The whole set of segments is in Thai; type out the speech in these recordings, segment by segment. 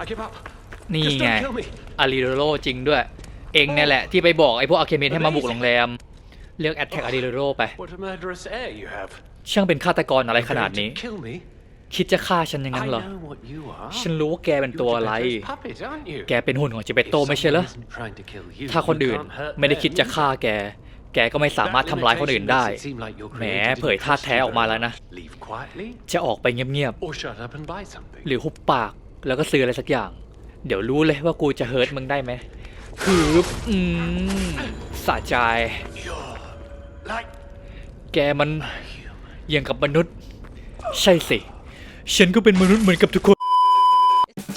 I give up. นี่ Just ไง don't kill me. อาริโรจริงด้วย เองเนี่ยแหละที่ไปบอกไอ้พวกอาเคเมนให้มาบุกโรงแรม เลือกแอดแท็กอาริโรไป What a murderous air you have. ช่างเป็นฆาตกรอะไรขนาด Going to นี้ Kill me? คิดจะฆ่าฉันอย่างนั้ I นเหรอ know what you are. ฉันรู้ว่าแกเป็นตัว You're อะไร Geppetto's puppet, aren't you? แกเป็นหุ่นของจิเป If โตไม่ใช่เหรอ someone isn't trying to kill you, ถ้าคน you อื่น can't hurt ไม่ได้คิดจะ them. ฆ่าแก แกก็ไม่สามารถทำร้ายคนอื่นได้ That makes it seem like you're แหม created เผย in ท่าตุแท้ออกมาแล้วนะ custody. Leave quietly จะออกไปเงียบ or shut up and buy something. ๆหรือหุบปาก แล้วก็ซื้ออะไรสักอย่าง เดี๋ยวรู้เลยว่ากูจะเฮิร์ตมึงได้ไหมคืออืมสะใจ แกมัน a human. ยังกับมนุษย์ ใช่สิ ฉันก็เป็นมนุษย์เหมือนกับทุกคน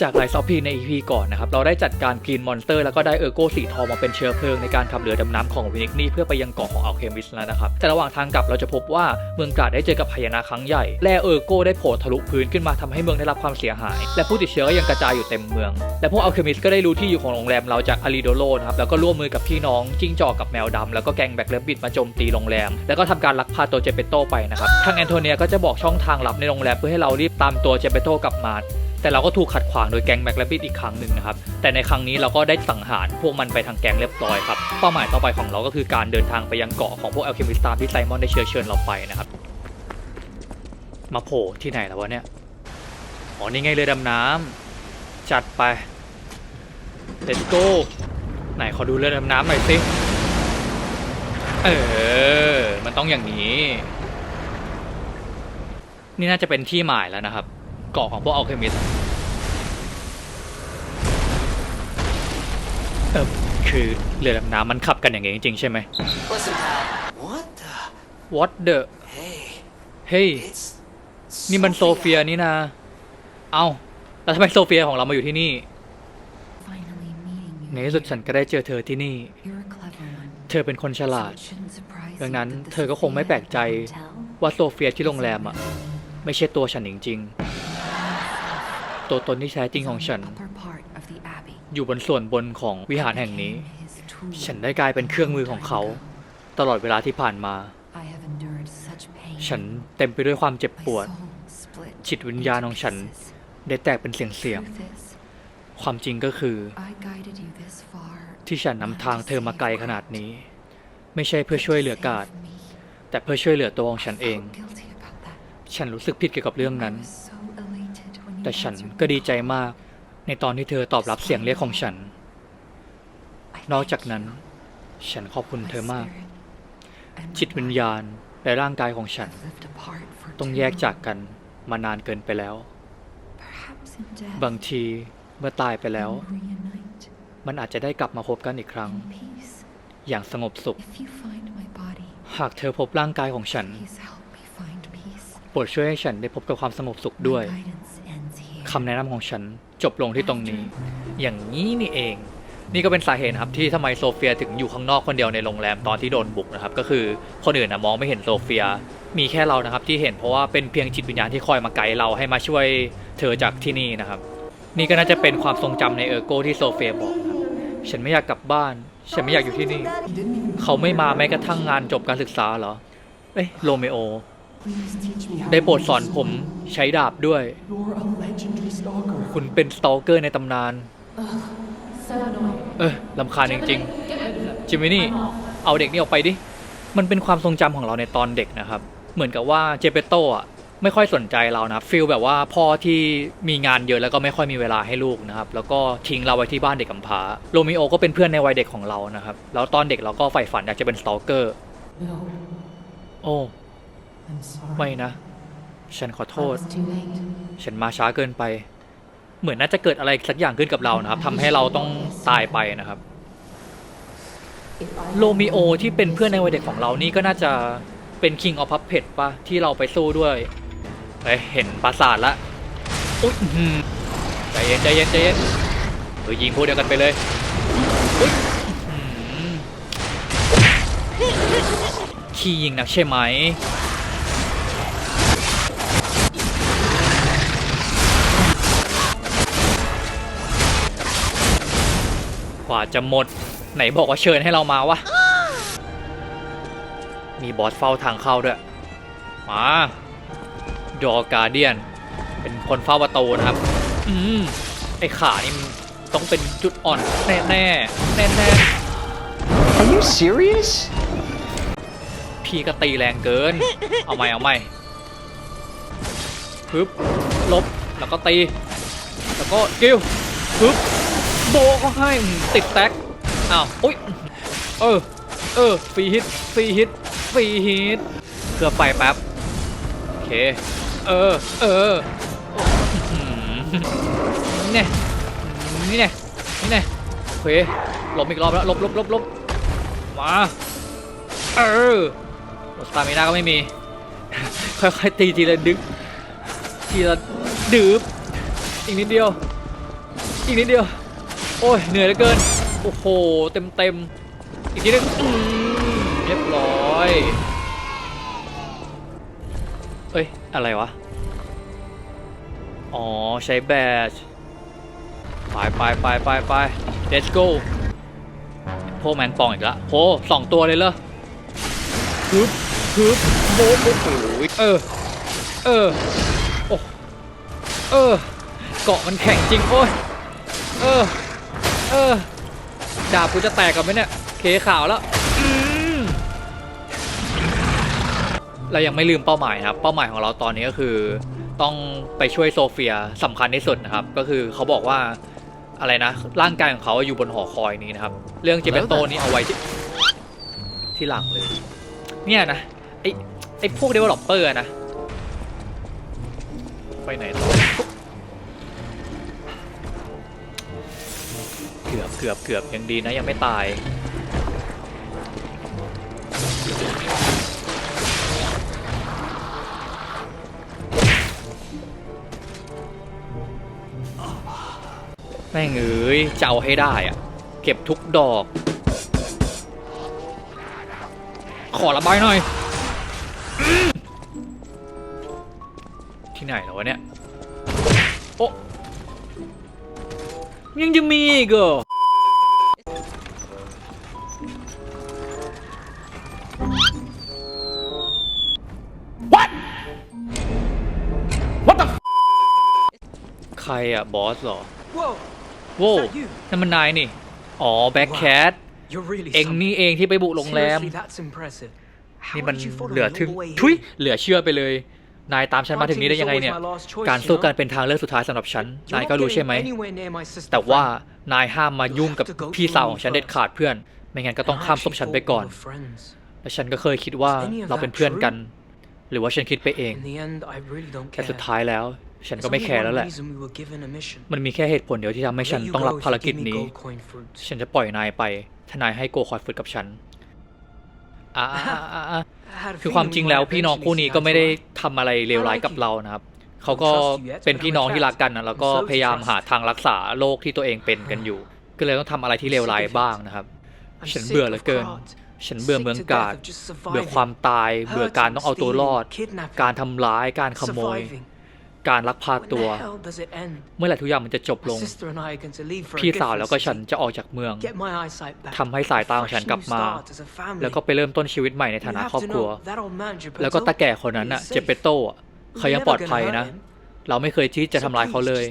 จากไลซ์ออฟพีใน EP ก่อนนะครับ เราได้จัดการกรีนมอนสเตอร์แล้วก็ได้เออร์โกสีทองมาเป็นเชื้อเพลิงในการขับเรือดำน้ำของวินิกนี่เพื่อไปยังเกาะของอัลเคมิสแล้วนะครับ แต่ระหว่างทางกลับเราจะพบว่าเมืองกราดได้เจอกับพยายุครั้งใหญ่และเออร์โกได้โผล่ทะลุพื้นขึ้นมาทำให้เมืองได้รับความเสียหาย และผู้ติดเชื้อก็ยังกระจายอยู่เต็มเมือง และพวกอัลเคมิสก็ได้รู้ที่อยู่ของโรงแรมเราจากอาริโดโลนะครับแล้วก็ร่วมมือกับพี่น้องจิ้งจอกกับแมวดำแล้วก็แกงแบ็คเลบบิดมาโจมตีโรงแรม แล้วก็ทำการลักพาตัวเจเปโตไปนะครับทางแอนโทเนียก็จะบอกช่องทางลับในโรงแรมเพื่อให้เรารีบตามตัวเจเปโตกลับมา แต่เราก็ถูกขัดขวางโดยแก๊งแบ็คแลบิดอีกครั้งหนึ่งนะครับ แต่ในครั้งนี้เราก็ได้สังหารพวกมันไปทางแก๊งเรียบร้อยครับ เป้าหมายต่อไปของเราก็คือการเดินทางไปยังเกาะของพวกแอลเคมิสตามที่ไซมอนได้เชื้อเชิญเราไปนะครับ มาโผล่ที่ไหนแล้ววะเนี่ย อ๋อ นี่ไงเรือดำน้ำจัดไป let's go ไหนขอดูเรือดำน้ำหน่อยสิ เออ มันต้องอย่างนี้ นี่น่าจะเป็นที่หมายแล้วนะครับ เกาะของพวกอัลเคมิสเออคือเรือดำน้ำมันขับกันอย่างงี้จริงๆใช่ไหม Listen, pal. What the? What the Hey, เฮ้ย it's นี่มันโซเฟียนี่นะ เอ้า แล้วทำไมโซเฟียของเรามาอยู่ที่นี่ Finally meeting you. ในที่สุดฉันก็ได้เจอเธอที่นี่ You're a clever one. เธอเป็นคนฉลาด So it shouldn't surprise ดังนั้น that เธอก็คงไม่แปลกใจ Sophia Hotel ว่าโซเฟียที่โรงแรมอะ ไม่ใช่ตัวฉันจริงๆ ตัวตนที่แท้จริง is ของ on ฉัน the upper part of the abbey. อยู่บนส่วนบนของวิหารแห่งนี้ Became his tool ฉันได้กลายเป็นเครื่องมือของเขา ตลอดเวลาที่ผ่านมา I have endured such pain. ฉันเต็มไปด้วยความเจ็บ My ปวด soul split จิตวิญญาณของฉัน into pieces. ได้แตกเป็นเสียง Truth is, ๆความจริงก็คือ I guided you this far ที่ฉันนำทางเธอมาไกลขนาดนี้ ไม่ใช่เพื่อ to ช่วยเหลือกาด save me. แต่เพื่อช่วยเหลือตัวของฉัน I เอง felt guilty about that. ฉันรู้สึกผิดเกี่ยวกับเรื่องนั้น แต่ฉันก็ดีใจมาก ในตอนที่เธอตอบรับเสียงเรียกของฉัน นอกจากนั้น ฉันขอบคุณเธอมาก จิตวิญญาณและร่างกายของฉัน ต้องแยกจากกันมานานเกินไปแล้ว บางทีเมื่อตายไปแล้ว มันอาจจะได้กลับมาพบกันอีกครั้ง อย่างสงบสุข หากเธอพบร่างกายของฉันโปรดช่วยให้ฉันได้พบกับความสงบสุขด้วย คำแนะนำของฉันจบลงที่ตรงนี้ อย่างนี้นี่เอง นี่ก็เป็นสาเหตุนะครับที่ทำไมโซเฟียถึงอยู่ข้างนอกคนเดียวในโรงแรมตอนที่โดนบุกนะครับก็คือคนอื่นนะมองไม่เห็นโซเฟีย มีแค่เรานะครับที่เห็นเพราะว่าเป็นเพียงจิตวิญญาณที่คอยมาไกด์เราให้มาช่วยเธอจากที่นี่นะครับ นี่ก็น่าจะเป็นความทรงจำในเออร์โกที่โซเฟียบอกนะครับฉันไม่อยากกลับบ้าน ฉันไม่อยากอยู่ที่นี่ เขาไม่มาแม้กระทั่งงานจบการศึกษาเหรอ เอ้ยโรเมโอ Please teach me how ได้ to โปรด use สอน this ผม weapon. ใช้ดาบด้วย You're a legendary stalker. คุณเป็นสตอเกอร์ในตำนาน So annoying. เออลำคาญจริงๆจิมมี่นี่ เอาเด็กนี่ออกไปดิ มันเป็นความทรงจำของเราในตอนเด็กนะครับ เหมือนกับว่าเจเปโตอะไม่ค่อยสนใจเรานะฟีลแบบว่าพ่อที่มีงานเยอะแล้วก็ไม่ค่อยมีเวลาให้ลูกนะครับ แล้วก็ทิ้งเราไว้ที่บ้านเด็กกำพร้าโรมิโอก็เป็นเพื่อนในวัยเด็กของเรานะครับ แล้วตอนเด็กเราก็ใฝ่ฝันอยากจะเป็นสตอเกอร์ No, โอ้ I'm sorry. ไม่นะ ฉันขอโท I ษ was too late. ฉันมาช้าเกินไป เหมือนน่าจะเกิดอะไรสักอย่างขึ้นกับเรานะครับทำให้เราต้องตายไปนะครับ If I โรมิโอที่เป็นเพื่อนในวัยเด็กของเรานี่ก็น่าจะเป็น King of Puppet ปะที่เราไปสู้ด้วยเฮ้ยเห็นปราสาทละอุ๊ยอื้อหือใจเย็นใจเย็นใจเย็นเออยิงพวกเดียวกันไปเลยอุ๊ยอื้อหือขี้ยิงนักใช่ไหม ว่าจะหมด ไหนบอกว่าเชิญให้เรามาวะ มีบอสเฝ้าทางเข้าด้วย มาดอการเดียน เป็นคนเฝ้าประตูนะครับ อืม ไอ้ขานี่มันต้องเป็นจุดอ่อน แน่แน่แน่แน่ Are you serious? ๆพี่ก็ตีแรงเกิน เอาใหม่เอาใหม่ปึ๊บลบ แล้วก็ตี แล้วก็กิ้วปึ๊บ โบก็ให้ติดแท็กอ้าวอุ้ยเออเออฟรีฮิตฟรีฮิตฟรีฮิตเพื่อไฟแป๊บโอเคเออเออนี่แน่นี่แน่นี่แน่โอเคหลบอีกรอบแล้วหลบหลบหลบหลบมาเออสตามิน่าก็ไม่มี ค่อยๆตีทีละดึกทีละดืบอีกนิดเดียว อีกนิดเดียว โอ้ยเหนื่อยเหลือเกิน โอ้โห เต็มเต็มอีกทีนึงเรียบร้อยเอ้ย อะไรวะ อ๋อ ใช้แบชไปไปไปไปไป let's go พวกแมนปองอีกแล้วโหสองตัวเลยเหรอฮึบฮึบโบโอ้โหเออ เออ โอ้ เออ เกาะมันแข็งจริง โอ้ย เออ เออดาบกูจะแตกกับไหมเนี่ยเคขาวแล้วเรายังไม่ลืมเป้าหมายครับ เป้าหมายของเราตอนนี้ก็คือ ต้องไปช่วยโซเฟียสำคัญที่สุดนะครับ ก็คือเขาบอกว่าอะไรนะ ร่างกายของเขาอยู่บนหอคอยนี้นะครับ เรื่องเจเปโตนี่เอาไว้ที่ที่หลังเลย เนี่ยนะไอไอพวกเดเวลลอปเปอร์นะ ไปไหนต่อ เกือบเกือบเกือบยังดีนะยังไม่ตายแม่งเอ้ยจะเอาให้ได้อะเก็บทุกดอก ขอระบายหน่อยอที่ไหนแล้ววะเนี่ย โอ้ ยังจะมีอีกเหรอใครอะบอสเหรอ Whoa, โว้ Is that you? นั่นมันนายนี่ อ๋อ แบ็คแคท you're really เองนี่เองที่ไปบุกโรงแรม Seriously, that's impressive. How นี่มัน did you follow เหลือ me ถึง all the way ทุย here? เหลือเชื่อไปเลย นายตามฉันมาถึงนี้ได้ยังไงเนี่ย Fighting was always my last choice, การสู้ you know? กันเป็นทางเลือกสุดท้ายสำหรับฉัน You're นาย not ก็รู้ getting ใช่ไหม anywhere near my sister แต่ว่า friend. นายห้ามมายุ่งกับพี่สาวของฉันเด็ดขาดเพื่อน ไม่งั้นก็ต้อง And I ข้ามศพ actually ฉันไป thought ก่อน we were friends. และฉันก็เคยคิดว่า Is any of เราเป็น that เพื่อนกัน true? หรือว่าฉันคิดไปเอง In the end, I really don't แต่ care. สุดท้ายแล้ว ฉัน There's ก็ไม่ only แคร์ one แล้วแหละ reason we were given a mission. มันมีแค่เหตุผลเดียวที่ทำให้ I'll ฉัน let you ต้องรับ go if ภาร you กิจ give me นี้ gold coin fruits. ฉันจะปล่อยนายไป ถ้านายให้โกคอยฝึกกับฉัน อ่าคือความจริงแล้วพี่น้องคู่นี้ก็ไม่ได้ eye. ทำอะไรเลวร้ายกับเรานะครับเขาก็เป็นพี่น้องที่รักกันนะแล้วก็พยายามหาทางรักษาโรคที่ตัวเองเป็นกันอยู่ ก็เลยต้องทำอะไรที่เลวร้ายบ้างนะครับ ฉันเบื่อเหลือเกิน ฉันเบื่อเมืองกาดเบื่อความตาย เบื่อการต้องเอาตัวรอด การ kidnapping, ทำร้ายการขโมย การลักพา When ตัว the hell does it end? เมื่อไหร่ทุกอย่างมันจะจบล My ง sister and I are going to leave for a พี่สาว different แล้วก็ฉัน city. จะออกจากเมือง Get my eyesight back. ทำให้สายตาของฉันกลับมา Fresh new start as a family. แล้วก็ไปเริ่มต้นชีวิตใหม่ในฐา You นะ have ครอบ to ครัว know, that old man, Geppetto, แล้วก็ตาแก่คนนั้น he น่ะ is เจ safe. เปโตอะ We're เขายัง never ปลอด gonna ภัย hurt นะ him. เราไม่เคยที่จะทำร้ายเขาเลย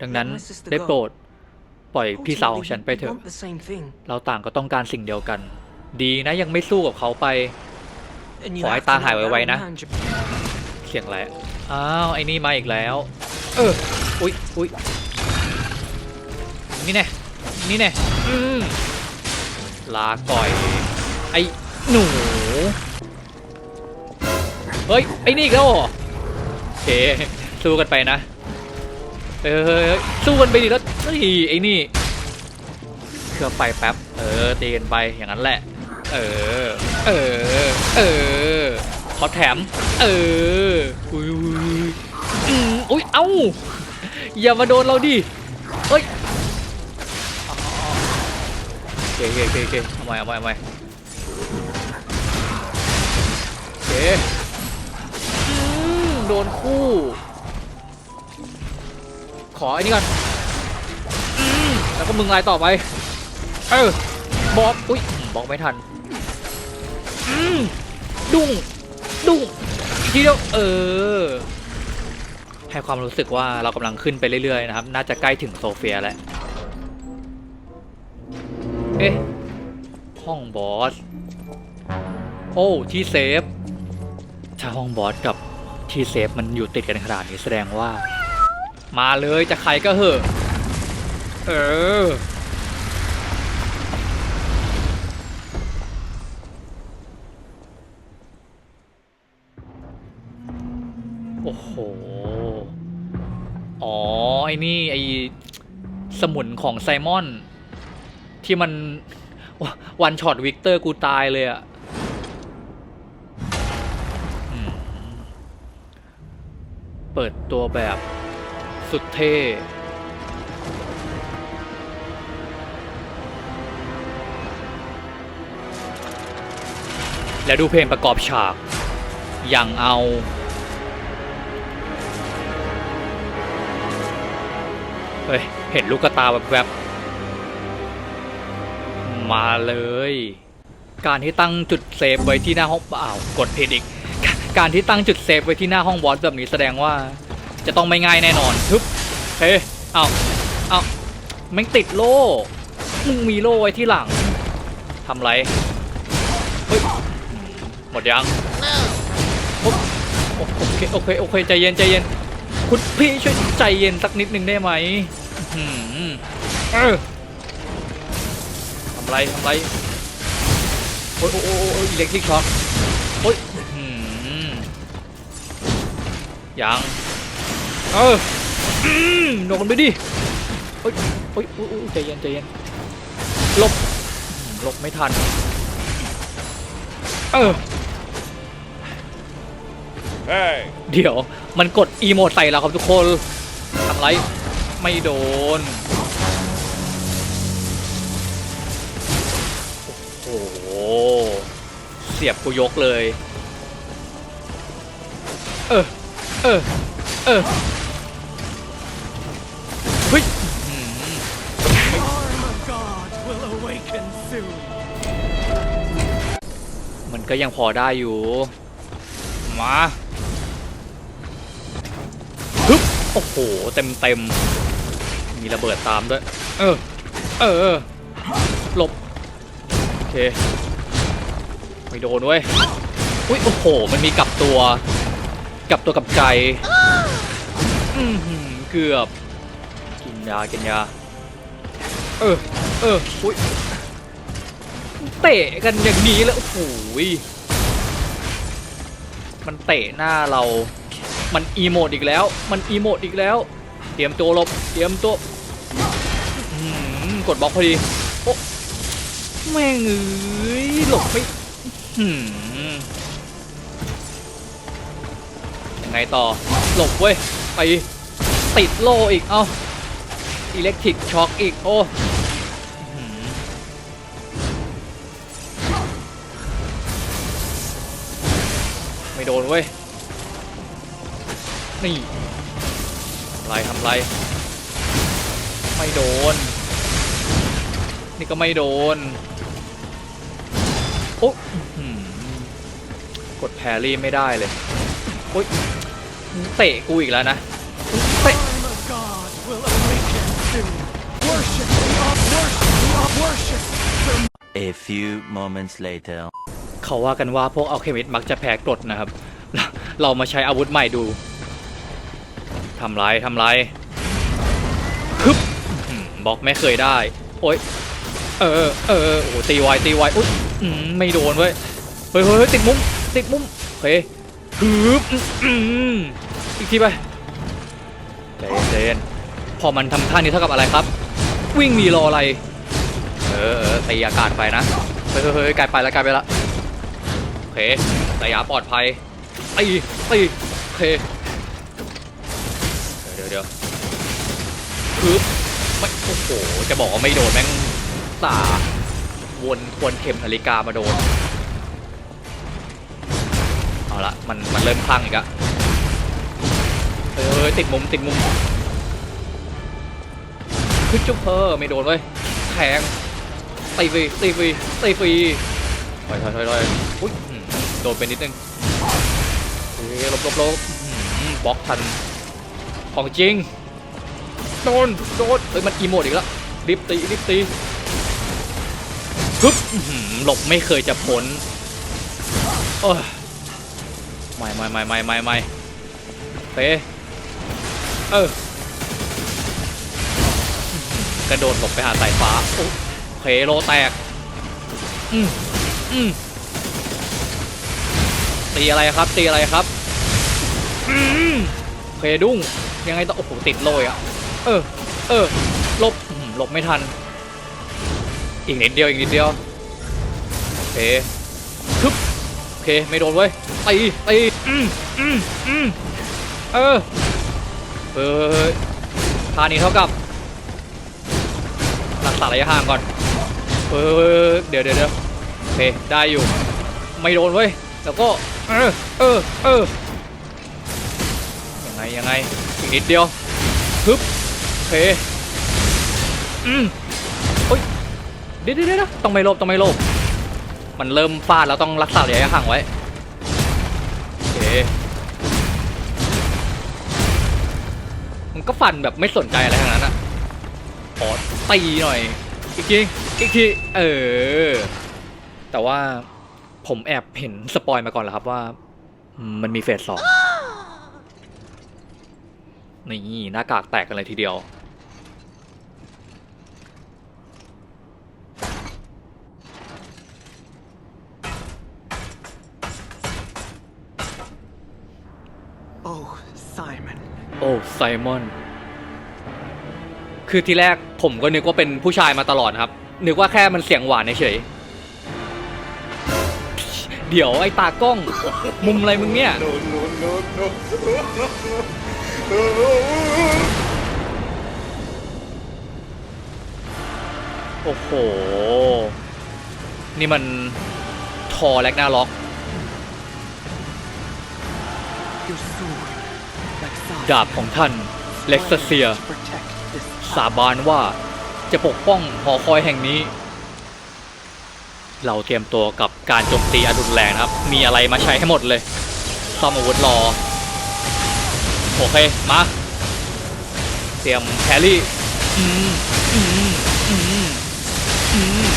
ดังนั้น Let my sister ได้ go. โปรด ปล่อยพี่สาวของฉัน Ultimately, ไป we เถอะ want the same thing. เราต่างก็ต้องการสิ่งเดียวกัน ดีนะยังไม่สู้กับเขาไป And you ขอให้ have ตา to know หาย that ไว old ๆนะ man, Geppetto, เสียงอะไร อ้าวไอ้นี่มาอีกแล้ว เอออุ๊ยอุ๊ยนี่แน่นี่แน่อืมลาก่อย ไอ้หนู เฮ้ย ไอ้นี่อีกแล้วเหรอโอเค สู้กันไปนะ เออเฮ้ยเฮ้ยสู้กันไปดิแล้วเฮ้ยไอ้นี่เครื่องไฟแป๊บ เออตีกันไปอย่างนั้นแหละ เออ เออ เออข อแถม เอออุ้ยอุ้ยอืมอุ้ยเอ้า อย่ามาโดนเราดิเฮ้ยโอเคโอเคโอเคเอาใหม่เอาใหม่เอาใหม่โอเคอืมโดนคู่ ขอไอ้นี่ก่อนแล้วก็มึงไล่ต่อไป เออ บอกอุ้ยบอกไม่ทันอืมดุ้ง ดุ้งทีเดียวเออ ให้ความรู้สึกว่าเรากำลังขึ้นไปเรื่อยๆนะครับ น่าจะใกล้ถึงโซเฟียแล้ว เอ๊ะ ห้องบอส โอ้ที่เซฟ ถ้าห้องบอสกับที่เซฟมันอยู่ติดกันขนาดนี้แสดงว่า มาเลยจะใครก็เหอะ เออ โอ้โห อ๋อ ไอ้นี่ไอ้สมุนของไซมอน ที่มันวันช็อตวิกเตอร์กูตายเลยอะเปิดตัวแบบสุดเท่แล้วดูเพลงประกอบฉาก อย่างเอา เฮ้ยเห็นลูกกระตาแบบแบบๆมาเลย การที่ตั้งจุดเซฟไว้ที่หน้าห้องอ้าวกดผิดอีก การที่ตั้งจุดเซฟไว้ที่หน้าห้องบอสแบบนี้แสดงว่าจะต้องไม่ง่ายแน่นอนทึบเฮ้ยเอาเอาแม่งติดโล่มึงมีโล่ไว้ที่หลังทำไรเฮ้ยหมดยังโอโอโอเคโอเคโอเคใจเย็นใจเย็นคุณพี่ช่วยใจเย็นสักนิดหนึ่งได้ไหมอื้อหือ เออทำไรทำไรโอ้ยโอ้ยโอ้ยโอ้ยอิเล็กทริกช็อคโอ้ยอื้อหือยังเอออืมโดนไปดิโอ้ยโอ้ยโอ้ยโอ้ยใจเย็นใจเย็นหลบอืมหลบไม่ทัน เออเดี๋ยวมันกดอีโมดใส่เราครับทุกคนทำไรไม่โดน เสียบกูยกเลย เออ เออ เออเฮ้ยอื้อหือ Arm of God will awaken soon. มันก็ยังพอได้อยู่ มาฮึบโอ้โห เต็มเต็มๆมีระเบิดตามด้วย เออ เออเออหลบ โอเค ไม่โดนเว้ยอุ้ยโอ้โห มันมีกลับตัวกลับตัวกับใจอือหือเกือบ กินยากินยา เออ เอออุ้ยเตะกันอย่างนี้แล้วโอ้โหยมันเตะหน้าเรา มันอีโมดอีกแล้ว มันอีโมดอีกแล้ว เตรียมตัวหลบ เตรียมตัวกดบล็อกพอดี โอ้แม่งเอ้ยหลบไม่ ยังไงต่อ หลบเว้ย ไปติดโล่อีก เอ้า อิเล็กทริกช็อคอีก โอ้ไม่โดนเว้ย นี่ทำไรทำไร ไม่โดน นี่ก็ไม่โดน โอ้อื้อหือกดแพรรี่ไม่ได้เลยโอ๊ยเตะกูอีกแล้วนะเตะ Arm of God will awaken soon. Worship the of worship the of worship. A few moments later. เขาว่ากันว่าพวกอัลเคมิสต์มักจะแพ้กรดนะครับเราเรามาใช้อาวุธใหม่ดูทำไรทำไรฮึบอื้อหือบล็อกไม่เคยได้ โอ๊ย เออเออโอ้ตีไวตีไวอุ๊ยไม่โดนเว้ยเฮ้ยเฮ้ยติดมุมติดมุมโอเคฮืออีกทีไปใจเย็นใจนพอมันทำท่านี้เท่ากับอะไรครับ วิ่งหนีรออะไรเออเออตีอากาศไปนะเฮ้ยเฮ้ยเฮ้ยไปแล้วกลายไปล้วโอเคระยะปลอดภัยตีตีโอเคเดี๋ยวเดี๋ยวคือไม่โอ้โหจะบอกว่าไม่โดนแม่ง สาวนควรเข็มนาฬิกามาโดน เอาละมันมันเริ่มคลั่งอีกอะเออติดมุมติดมุมคือจุ๊บเพอไม่โดนเว้ยแทงตีฟรีตีฟรีตีฟรีถอยถอยถอยถอยอุ้ยโดนไปนิดนึงเฮ้ยลบลบลบบล็อกทันของจริงโดนโดนเฮ้ยมันอีโมดอีกแล้วรีบตีรีบตี ฮึบหลบไม่เคยจะพ้นโอ้ยไม่ไม่ไม่ไม่ไม่ไม่เป๊เออกระโดดหลบไปหาสายฟ้าโอ้เพโลแตกอืมอืมตีอะไรครับตีอะไรครับอืมเพดุ้งยังไงต้องโอ้โหติดโลยอะเออเออหลบหลบไม่ทัน อีกนิดเดียวอีกนิดเดียวโอเคทึบโอเคไม่โดนเว้ยตีตีอืมอืมอืมเออเออท่านี้เท่ากับรักษาระยะห่างก่อนเออเดี๋ยวเดี๋ยวเดี๋ยวโอเคได้อยู่ไม่โดนเว้ยแล้วก็เออเออเออยังไงยังไงอีกนิดเดียวฮึบโอเคอืม เดี๋ยวเดี๋ยวต้องไม่โลภต้องไม่โลภมันเริ่มฟาดแล้วต้องรักษาระยะห่างไว้โอเคมันก็ฟันแบบไม่สนใจอะไรทั้งนั้นอะขอตีหน่อยอีกทีอีกทีเออ แต่ว่าผมแอบเห็นสปอยมาก่อนแล้วครับว่า มันมีเฟสสองนี่หน้ากากแตกกันเลยทีเดียว Oh, Simon. โอ้ ไซมอน คือทีแรกผมก็นึกว่าเป็นผู้ชายมาตลอดครับ นึกว่าแค่มันเสียงหวานเฉยๆเดี๋ยวไอ้ตากล้อง มุมอะไรมึงเนี่ย โอ้โห นี่มันทอแลกนาล็อก Your sword, like ดาบของท่านเล็กซเซีย สาบานว่าจะปกป้องหอคอยแห่งนี้ เราเตรียมตัวกับการโจมตีอันรุนแรงนะครับ มีอะไรมาใช้ให้หมดเลยซ่อมอาวุธรอ โอเค มา เตรียมแครี่อืมอืมอืมอืม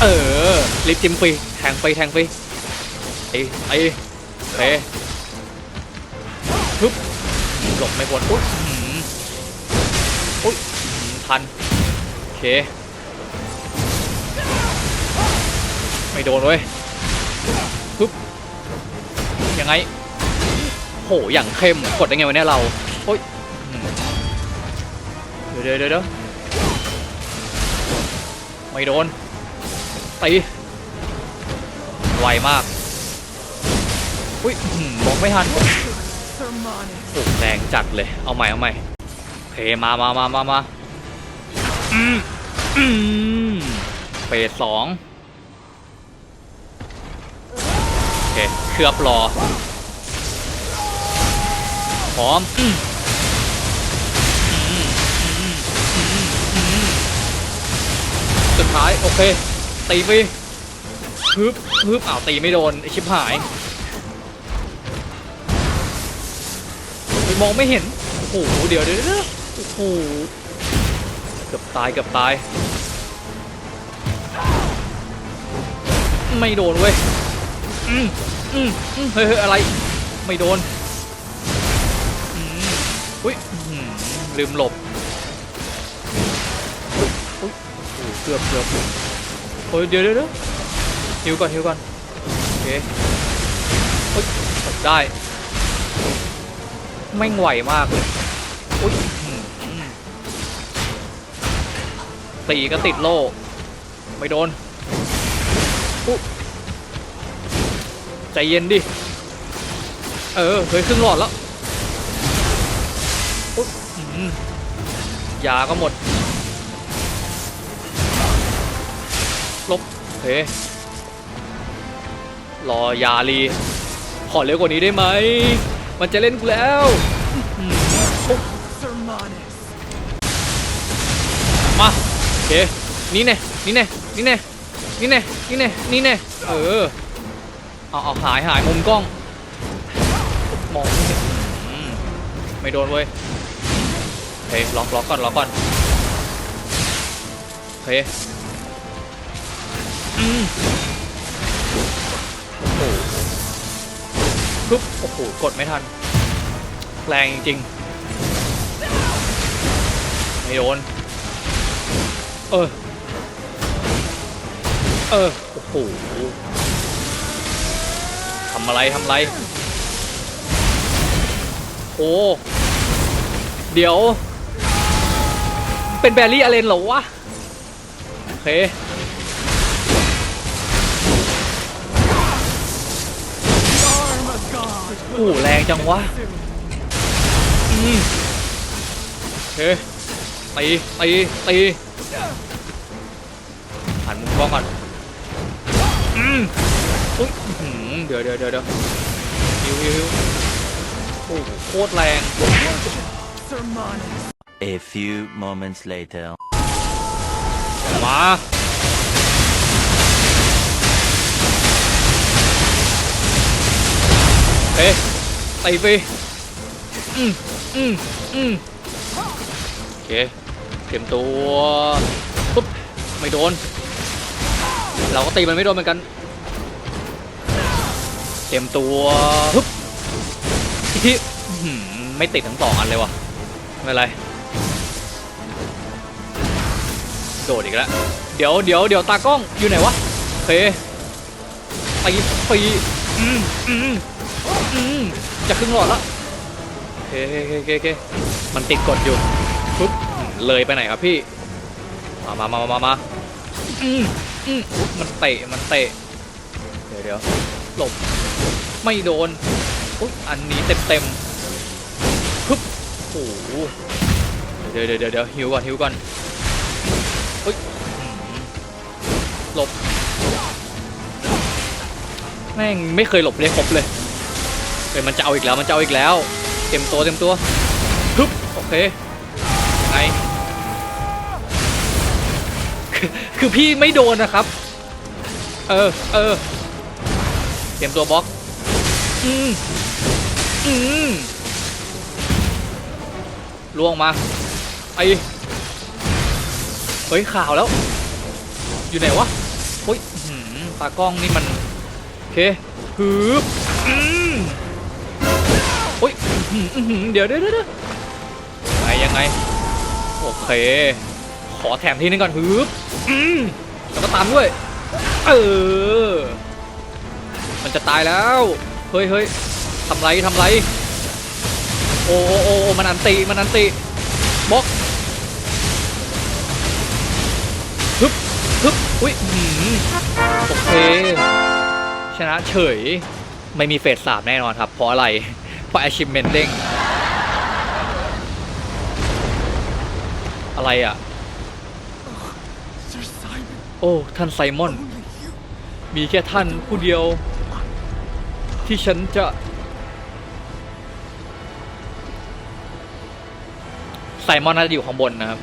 เออลิฟจิมฟรีแทงฟรีแทงฟรีไอ้ไอ้เฮ หลบไม่พ้นอุ๊ยอื้อหืออุ้ยทันโอเค ไม่โดนเว้ยฮึบยังไงโหอย่างเข้มกดได้ไงวะเนี่ยเราโอ้ยเดี๋ยวเดี๋ยวเดี๋ยวเดี๋ยวไม่โดนตีไวมากอุ้ยอื้อหือมองไม่ทัน โอ้แรงจัดเลย เอาใหม่เอาใหม่เคมามามามามาอืมอืมเฟสสองโอเคเคลือบรอพร้อมสุดท้าย โอเค ตีไปฮึบฮึบอ้าวตีไม่โดนไอชิบหาย มองไม่เห็น โอ้โห เดี๋ยวเดี๋ยวโอ้โห เกือบตายเกือบตาย ไม่โดนเว้ย อืมอืมอืมเฮ้ยอะไร ไม่โดน อืมอุ้ยลืมหลบอุ้ยโอ้เกือบเกือบโอ้ยเดี๋ยวเดี๋ยวเดี๋ยวฮิวก่อนฮิวก่อน โอเคเฮ้ยได้ แม่งไหวมากเลยอุ้ยตีก็ติดโล่ ไม่โดนอุ๊ใจเย็นดิ เออ เฮ้ยครึ่งหลอดแล้วอุ๊ยยาก็หมด ลบโอเครอยาลี ขอเร็วกว่านี้ได้ไหม มันจะเล่นกูแล้ว เค นี่แน่นี่แน่นี่แน่นี่แน่นี่แน่นี่แน่เออ เอาเอาหายหายมุมกล้อง มองไม่เห็นไม่โดนเว้ยเฮ้ยล็อกล็อกก่อนล็อกก่อนเฮ้ยอืมโอ้โหปึ๊บโอ้โห กดไม่ทัน แรงจริงๆไม่โดน เออ เออ โอ้โหทำอะไรทำอะไร โอ้ เดี๋ยว เป็นแบรี่อเลนเหรอวะ โอเค โอ้แรงจังวะ อืมโอเคตีตีตี หันมุมกล้องก่อนอืมอุ๊ยอื้อหือเดี๋ยวเดี๋ยวเดี๋ยวเดี๋ยวฮิวฮิวฮิวโอ้โหโคตรแรง Sermonics. A few moments later. มาเอ๊ะตีฟรีอืมอืมอืมโอเค เตรียมตัวปุ๊บไม่โดน เราก็ตีมันไม่โดนเหมือนกัน เตรียมตัวฮึบอีกทีอื้อหือไม่ติดทั้งสองอันเลยวะไม่เป็นไรโดดอีกแล้วเดี๋ยวเดี๋ยวเดี๋ยวตากล้องอยู่ไหนวะเคตีปีอืมอืมอืมจะครึ่งหลอดละโอเคโอเคโอเคเคมันติดกดอยู่ เลยไปไหนครับพี่ มามามามามาอืมอืมมันเตะ มันเตะ เดี๋ยวเดี๋ยวหลบ ไม่โดนอุ๊ยอันนี้เต็มเต็มปึ๊บโอ้โหเดี๋ยวเดี๋ยวเดี๋ยวเดี๋ยวฮิวก่อนฮิวก่อนอุ๊ยหลบ แม่งไม่เคยหลบเลยครบเลยเฮ้ยมันจะเอาอีกแล้ว มันจะเอาอีกแล้ว เต็มตัวเต็มตัวฮึบโอเคไง คือพี่ไม่โดนนะครับ เออ เออ เตรียมตัวบล็อก อืม อืมล่วงมาไอเฮ้ยข่าวแล้ว อยู่ไหนวะเฮ้ยหือตากล้องนี่มัน โอเคฮึบอืมโอ้ยอื้อหืออื้อหือเดี๋ยวเดี๋ยวเดี๋ยวยไงยังไง โอเค อแถมทีนึงก่อนฮึบอืมแล้วก็ตามด้วย เออ มันจะตายแล้ว เฮ้ยเฮ้ยทำไรทำไร โอ้โอ้โอโอมันอันติมันอันติบล็อกฮึบฮึบอุ้ยหือโอเค ชนะเฉย ไม่มีเฟสสามแน่นอนครับ เพราะอะไร เพราะ achievement เด้งอะไรอะ โอ้ท่านไซมอน มีแค่ท่านผู้เดียว ที่ฉันจะ ไซมอนน่าจะอยู่ข้างบนนะครับ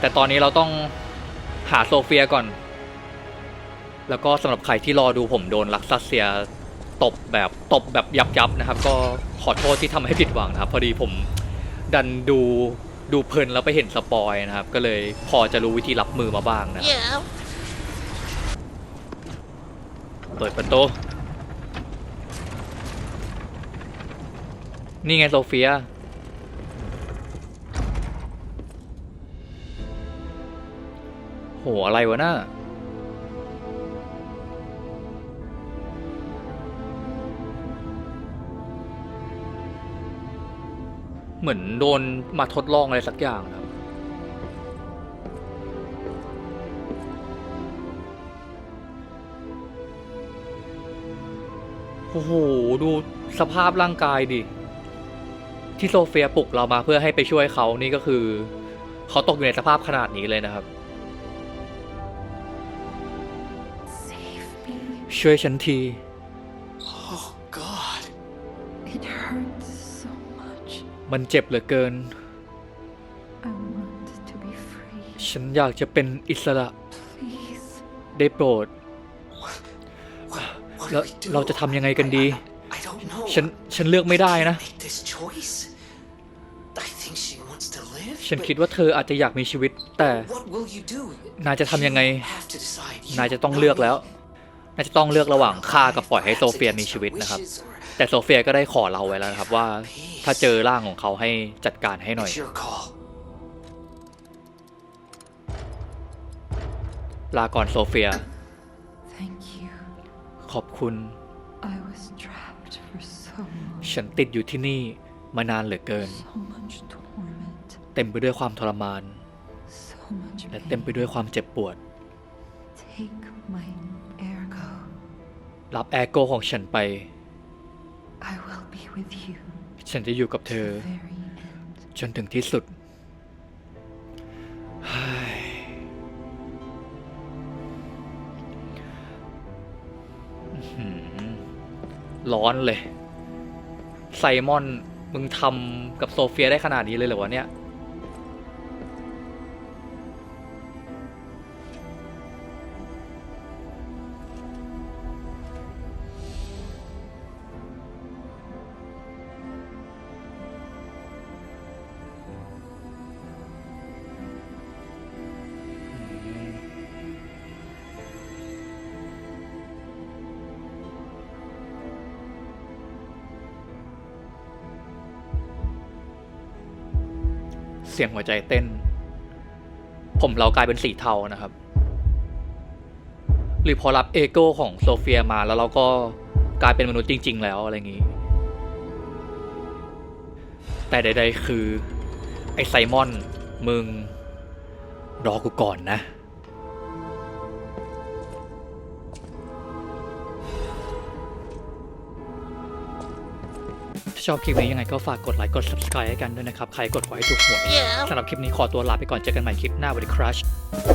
แต่ตอนนี้เราต้องหาโซเฟียก่อน แล้วก็สำหรับใครที่รอดูผมโดนลักซัสเซียตบแบบตบแบบยับยับนะครับ ก็ขอโทษที่ทำให้ผิดหวังนะครับ พอดีผมดันดู ดูเพลินแล้วไปเห็นสปอยนะครับ ก็เลยพอจะรู้วิธีรับมือมาบ้างนะครับเปิดประตูนี่ไงโซเฟีย โห อะไรวะน่า เหมือนโดนมาทดลองอะไรสักอย่างนะครับ โอ้โห ดูสภาพร่างกายดิ ที่โซเฟียปลุกเรามาเพื่อให้ไปช่วยเขานี่ก็คือ เขาตกอยู่ในสภาพขนาดนี้เลยนะครับ Save me. ช่วยฉันที มันเจ็บเหลือเกิน I want to be free. ฉันอยากจะเป็นอิสระ Please. ได้โปรด What? What แล้ว do we do? เราจะทำยังไงกันดี I don't know. ฉัน ฉันเลือกไม่ได้นะ Make this choice. think she wants to live? ฉัน But คิดว่าเธออาจจะอยากมีชีวิต แต่ what will you do? นายจะทำยังไง You have to decide. You, นายจะต้องเลือกแล้ว นายจะต้องเลือกระหว่างฆ่ากับปล่อยให้โซเฟียมีชีวิตนะครับ แต่โซเฟียก็ได้ขอเราไว้แล้วนะครับว่า ถ้าเจอร่างของเขาให้จัดการให้หน่อย It's your call. ลาก่อนโซเฟีย Thank you. ขอบคุณ I was trapped for so long. ฉันติดอยู่ที่นี่มานานเหลือเกิน So much torment. เต็มไปด้วยความทรมาน So much และเต็มไป pain. ด้วยความเจ็บปวด Take my ergo. รับแอร์โกของฉันไป ฉันจะอยู่กับเธ to อ the very end. จนถึงที่สุดเฮ้ยอื้อหือร้อนเลย ไซมอน มึงทำกับโซเฟียได้ขนาดนี้เลยเหรอวะเนี่ย เสียงหัวใจเต้น ผมเรากลายเป็นสีเทานะครับ หรือพอรับเอโก้ของโซเฟียมาแล้วเราก็กลายเป็นมนุษย์จริง ๆ แล้วอะไรอย่างนี้ แต่ใด ๆ คือ ไอ้ไซมอน มึง รอกูก่อนนะ ชอบคลิปนี้ยังไงก็ฝากกดไลค์กด subscribe ให้กันด้วยนะครับ ใครกดขอให้ถูกหวยสำหรับคลิปนี้ขอตัวลาไปก่อนเจอกันใหม่คลิปหน้าสวัสดีครับ